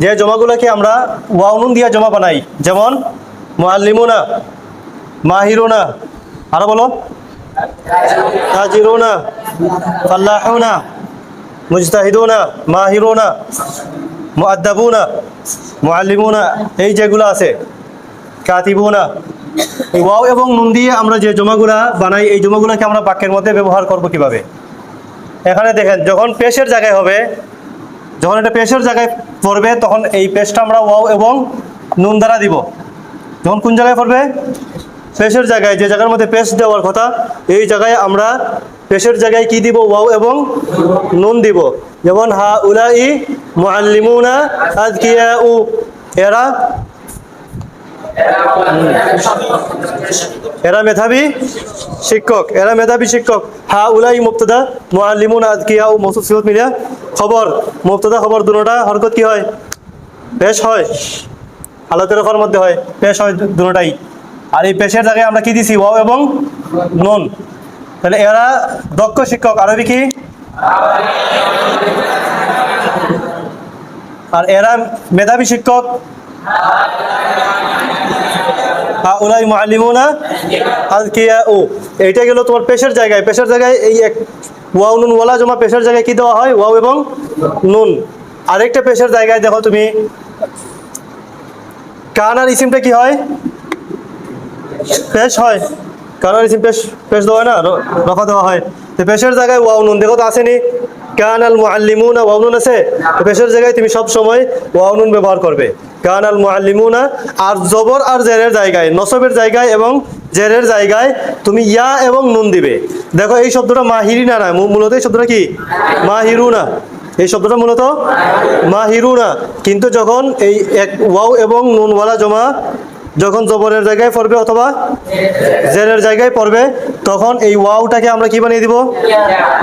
যে জমাগুলোকে আমরা ওয়াউনুন দিয়া জমা বানাই, যেমন মুআল্লিমুনা, মাহিরুনা, আরও বলো। তাজিরুনা, ফাল্লাহুনা, মুজতাহিদুনা, মাহিরুনা, মুআদ্দাবুনা, মুআল্লিমুনা, এই যেগুলো আছে, কাতিবুনা। ওয়াও এবং নুন দিয়ে আমরা যে জমাগুলা বানাই, এই জমাগুলোকে আমরা বাক্যের মধ্যে ব্যবহার করব কীভাবে? এখানে দেখেন, যখন পেশের জায়গায় হবে যখন এটা পেশের জায়গায় পড়বে, তখন এই পেশটা আমরা ওয়াও এবং নুন দ্বারা দিব। যখন কোন জায়গায় পড়বে? পেশের জায়গায়, যে জায়গার মধ্যে পেশ দেওয়ার কথা, এই জায়গায় আমরা পেশের জায়গায় কি দিব? ওয়াও এবং নুন দিব। যেমন হা উলা উলাই মুআল্লিমুনা আযকিয়াউ। উ এরা এরা মেধাবী শিক্ষক, এরা মেধাবী শিক্ষক। হা উলাই মুক্তদা মুআল্লিমুন আজকিয়া ও মৌসুফ সিফত মিলিয়া খবর মুক্তদা খবর দুটোটা হরকত কি হয়? পেশ হয়। হালতের রফার মধ্যে হয়, পেশ হয় দুটোটাই আর এই পেশের জায়গায় আমরা কি দিছি? ওয়াও এবং নুন। তাহলে এরা দক্ষ শিক্ষক, আরবি কি? আর এরা মেধাবী শিক্ষক। হাউলাই মুআল্লিমুনা আযকিয়া ও এইটা গেল তোমার পেশের জায়গায়। পেশের জায়গায় এই এক ওয়াও, নুন ওয়ালা জমা পেশের জায়গায় কি দেওয়া হয়? ওয়াও এবং নুন। আরেকটা পেশের জায়গায় দেখো তুমি, কানার ইসিমটা কি হয়? পেশ হয়। কানার ইসিম পেশ পেশ দেওয়া হয় না রফা দেওয়া হয়। তো পেশের জায়গায় ওয়াও, নুন। দেখো তো আসেনি। কান আল মুআল্লিমুনা ওয়াও নুন আছে পেশের জায়গায় তুমি সব সময় ওয়াও নুন ব্যবহার করবে। কান আল মুআল্লিমুনা, আর জবর আর জেরের জায়গায়, নসবের জায়গায় এবং জেরের জায়গায় তুমি ইয়া এবং নুন দিবে। দেখো, এই শব্দটা মাহিরিনা না মূলত এই শব্দটা কি? মাহিরুনা। এই শব্দটা মূলত মাহিরুনা। কিন্তু যখন এই এক ওয়াও এবং নুনওয়ালা জমা যখন জবরের জায়গায় পড়বে অথবা জেরের জায়গায় পড়বে, তখন এই ওয়াওটাকে আমরা কি বানিয়ে দিব?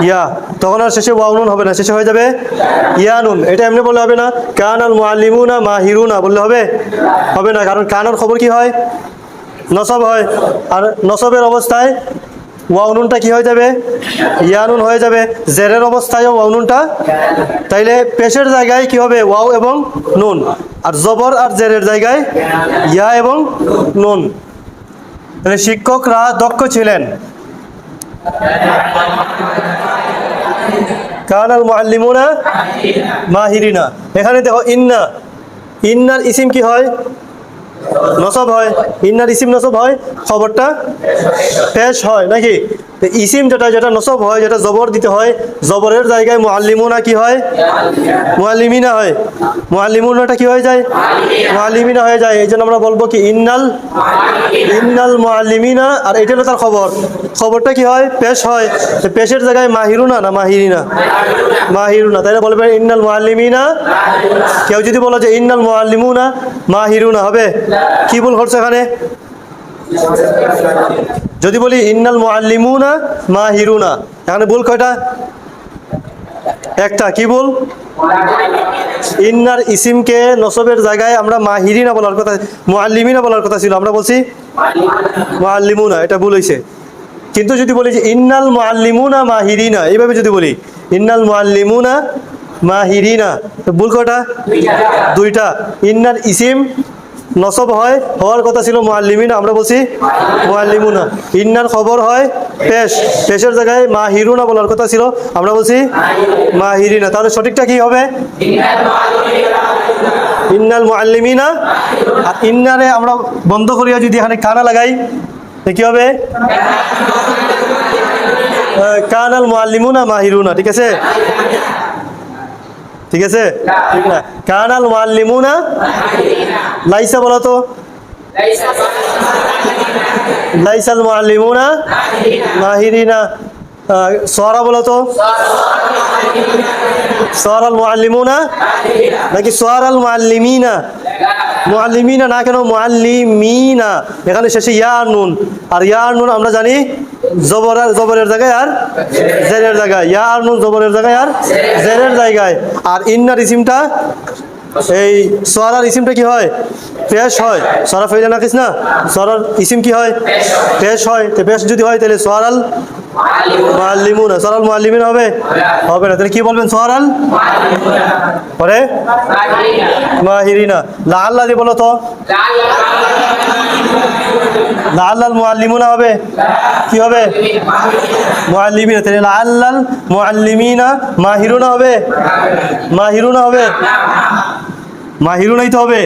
ইয়া। তখন আর শেষে ওয়াও নুন হবে না, শেষে হয়ে যাবে ইয়া নুন। এটা এমনি বললে হবে না কান আল মুআল্লিমুনা মাহিরুনা বললে হবে? হবে না, কারণ কানার খবর কি হয়? নসব হয়। আর নসবের অবস্থায় ওয়াউনুনটা কি হয়ে যাবে? ইয়ানুন হয়ে যাবে। জেরের অবস্থায় ওয়াউনুনটা। তাইলে পেশের জায়গায় কি হবে? ওয়াও এবং নুন। আর জবর আর জেরের জায়গায় ইয়া এবং নুন। তাহলে শিক্ষকরা দক্ষ ছিলেন। কানাল মুআল্লিমুনা মাহিরিনা। এখানে দেখো ইন্না। ইন্নার ইসিম কি হয়? নসব হয়। ইন্নার ইসিম নসব হয়। খবরটা পেশ হয় নাকি? ইসিম যেটা যেটা নসব হয়, যেটা জবর দিতে হয়, জবরের জায়গায় মুআল্লিমুনা কি হয়? মুআল্লিমিনা হয়। মুআল্লিমুনাটা কি হয়ে যায়? মুআল্লিমিনা হয়ে যায়। এই জন্য আমরা বলব কি, ইন্নাল ইন্নাল মুআল্লিমিনা, আর এটা হলো তার খবর। খবরটা কি হয়? পেশ হয়। পেশের জায়গায় মাহিরুনা না মাহিরিনা? মাহিরুনা। তাইলে বলবে ইন্নাল মুআল্লিমিনা। কেউ যদি বলো যে ইন্নাল মুআল্লিমুনা, মাহিরুনা হবে? কি ভুল করছে এখানে? যদি বলি ইন্নাল মুআল্লিমুনা মাহিরুনা এখানে ভুল কয়টা? একটা, কি ভুল? ইন্নার ইসিমকে নসবের জায়গায় আমরা মাহিরিনা বলার কথা, মুআল্লিমিনা বলার কথা ছিল, আমরা বলছি মুআল্লিমুনা, এটা ভুল হয়েছে কিন্তু যদি বলি যে ইন্নাল মুআল্লিমুনা মাহিরিনা, এইভাবে যদি বলি, ইন্নাল মুআল্লিমুনা মাহিরিনা ভুল কটা দুইটা। ইন্নার ইসিম নসব হয়, হওয়ার কথা ছিল মুআল্লিমিনা, আমরা বলছি মুআল্লিমুনা। ইন্নার খবর হয় পেশ, পেশের জায়গায় মাহিরুনা বলার কথা ছিল, আমরা বলছি মাহিরিনা তাহলে সঠিকটা কি হবে? ইন্নাল মুআল্লিমিনা, আর ইন্নারে আমরা বন্ধ করিয়া যদি এখানে কানা লাগাই কি হবে? কানাল মুআল্লিমুনা মাহিরুনা ঠিক আছে? ঠিক আছে? ঠিক না? কানাল মুআল্লিমুনা লাইসা বলো তো। লাইসাল মুআল্লিমুনা মাহিরিনা। আহ, সরা বলো তো। সরাল মুআল্লিমুনা নাকি সরাল মুআল্লিমিনা মুআল্লিমিনা না কেন? মুআল্লিমিনা এখানে শেষে ইয়া নুন। আর ইয়া নুন আমরা জানি জবর আর জবরের জায়গায় আর জেরের জায়গায়। ইয়া আর নুন জবরের জায়গায় আর জেরের জায়গায়। আর ইন্নার ইসিমটা এই সরার ইসিমটা কি হয়? পেশ হয়। সরা ফেলে নাকিস না? সরার ইসিম কি হয়? পেশ হয়। তো পেশ যদি হয়, তাহলে সরাল মুআল্লিমুনা। সরাল মুআল্লিমিন হবে? হবে না। তাহলে কি বলবেন সরাল পরে? মাহিরিনা। লাআল্লা দিয়ে বলো তো। লাআল্লাল মুআল্লিমুনা হবে? কি হবে? মুআল্লিমিনা। তাহলে লাআল্লাল মুআল্লিমিনা মাহিরুনা হবে? মাহিরুনা হবে? মাহিরুনাই নাইতে হবে।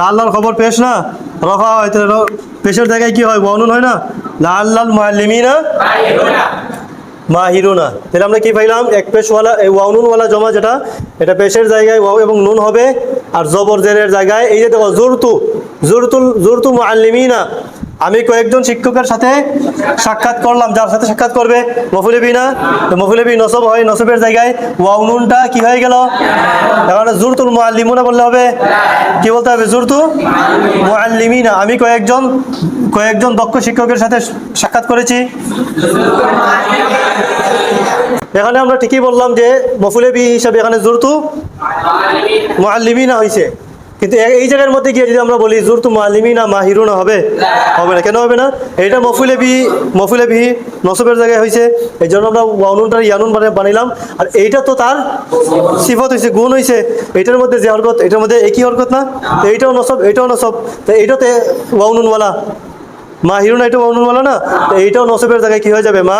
লাল লাল খবর পেশ না? রফা হয় তাহলে পেশের জায়গায় কি হয়? বর্ণন হয় না? লাল লাল মা না মা হিরু না তাহলে আমরা কি পাইলাম? এক পেশওয়ালা, এই ওয়াউনুনওয়ালা জমা যেটা, এটা পেশের জায়গায় ওয়াও এবং নুন হবে। আর জবর জেরের জায়গায়, এই যে দেখো, জুরতু, জুরতুল, জুরতু মুআল্লিমিনা আমি কয়েকজন শিক্ষকের সাথে সাক্ষাৎ করলাম, যার সাথে সাক্ষাৎ করবে মফুলে বি না মফুলে বি নসব হয় নসবের জায়গায়। ওয়াও নুনটা কি হয়ে গেল? এখন জুরতুল মুআল্লিমুনা বললে হবে। কি বলতে হবে জুরতু? মুআল্লিমিনা। আমি কয়েকজন কয়েকজন দক্ষ শিক্ষকের সাথে সাক্ষাৎ করেছি। এখানে আমরা ঠিকই বললাম যে মফুলে বি হিসাবে এখানে জুরতু মুআল্লিমিনা হয়েছে কিন্তু এই জায়গার মধ্যে গিয়ে যদি আমরা বলি জুরতু মুআল্লিমিনা মাহিরুনা হবে? হবে না। কেন হবে না? এটা মফুলে বি মফুলে বি নসবের জায়গায় হয়েছে। এই জন্য আমরা ওয়ানুনটার ইয়ানুন বানিয়ে বানাইলাম। আর এইটা তো তার সিফত হয়েছে গুণ হয়েছে এটার মধ্যে যে হরকত, এটার মধ্যে একই হরকত না? তো এইটাও নসব এইটাও নসব। তো এইটাতে ওয়ানুনওয়ালা। মা হিরুনা এটা বলো না? তো এইটাও নসবের জায়গায় কি হয়ে যাবে? মা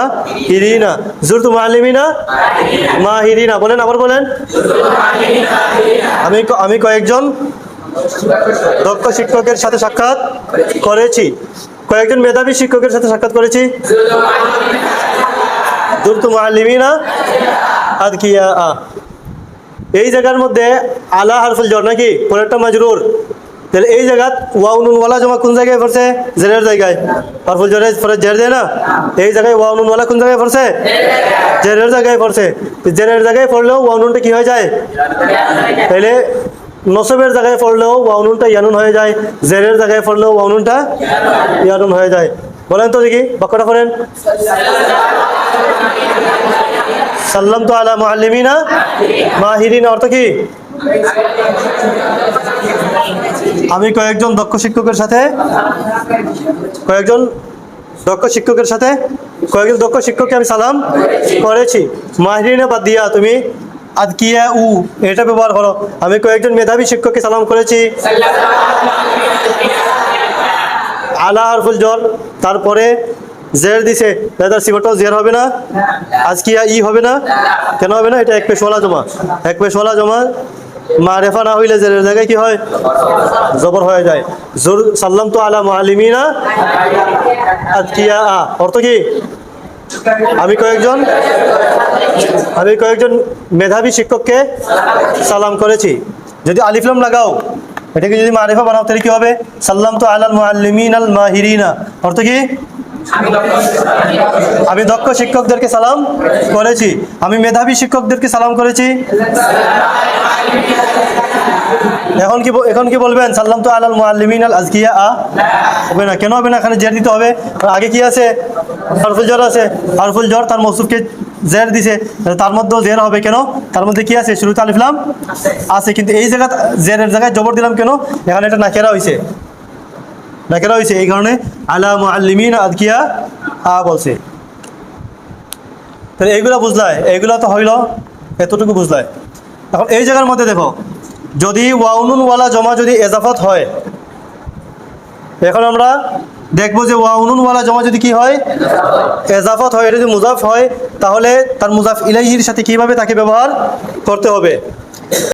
হিরিনা। জুরতু মালিমিনা মা হিরিনা। বলেন, আবার বলেন। আমি আমি কয়েকজন দক্ষ শিক্ষকের সাথে সাক্ষাৎ করেছি। কয়েকজন মেধাবী শিক্ষকের সাথে সাক্ষাৎ করেছি। আ। এই জায়গার মধ্যে আলা হারফুল জর নাকি? পরেরটা মাজরুর। তাহলে এই জায়গাত ওয়াউনুন ওয়ালা জমা কোন জায়গায় পড়ছে? জেরের জায়গায়। হারফুল জরে পরে জের দেয় না? এই জায়গায় ওয়াউনুন ওয়ালা কোন জায়গায় পড়ছে? জেরের জায়গায় পড়ছে। জেরের জায়গায় পড়লেও ওয়াউনুনটা কি হয়ে যায়? তাহলে নসবের জায়গায় পড়লেও ওয়াউনুনটা ইয়ানুন হয়ে যায়, জেরের জায়গায় পড়লেও ওয়াউনুনটা ইয়ানুন হয়ে যায়। বলেন তো দেখি, বাক্যটা করেন সাল্লাম তো আলা মুআল্লিমিনা মাহিরিনা, অর্থ কি? আমি কয়েকজন দক্ষ শিক্ষকের সাথে, কয়েকজন দক্ষ শিক্ষকের সাথে, কয়েকজন দক্ষ শিক্ষককে আমি সালাম করেছি। মাহিরিনা বাদ দিয়া তুমি আদকিয়া উ? এটা ব্যবহার করো। আমি কয়েকজন মেধাবী শিক্ষককে সালাম করেছি। আলা হারফুল জর তারপরে জের দিছে। দাদার সিবটাও জের হবে না। আজকিয়া ই হবে না? কেন হবে না? এটা এক পেশওয়ালা জমা। এক পেশওয়ালা জমা। মারেফা না হইলে জেরের জায়গায় কি হয়? জবর হয়ে যায়। জোর সাল্লাম তো আলা মুআল্লিমিনা। আজকিয়া আ? অর্থ কি? আমি কয়েকজন আমি কয়েকজন মেধাবী শিক্ষককে সালাম করেছি। যদি আলিফলাম লাগাও, এটাকে যদি মারিফা বানাও, তাহলে কি হবে? সাল্লাম তো আলাল মুআল্লিমিন আল মাহিরিনা। অর্থ কি? আমি দক্ষ শিক্ষকদেরকে সালাম করেছি। আমি মেধাবী শিক্ষকদেরকে সালাম করেছি। এখন কি এখন কি বলবেন? সাল্লাম তো আলাল মুআল্লিমিন আল আজকিয়া। আ, হবে না। কেন হবে না? এখানে জের দিতে হবে। আগে কি আছে? হরফুল জ্বর আছে। হরফুল জ্বর তার মৌসুফকে জের দিছে। তার মধ্যেও জের হবে কেন? তার মধ্যে কি আছে? শুরুতে আলিফলাম আছে। কিন্তু এই জায়গা জেরের জায়গায় জবর দিলাম কেন? এখানে এটা নাকেরা হয়েছে নাকেরা হয়েছে এই কারণে, আলা মুআল্লিমিন আদকিয়া আ বলছে। তাহলে এইগুলা বুঝলায়, এইগুলা তো হইল এতটুকু বুঝলায়। এখন এই জায়গার মধ্যে দেখো, যদি ওয়াউনুনওয়ালা জমা যদি এজাফত হয়, এখন আমরা দেখব যে ওয়াউনুনওয়ালা জমা যদি কি হয়, এজাফত হয়, এটা যদি মুজাফ হয়, তাহলে তার মুজাফ ইলাইহির সাথে কীভাবে তাকে ব্যবহার করতে হবে?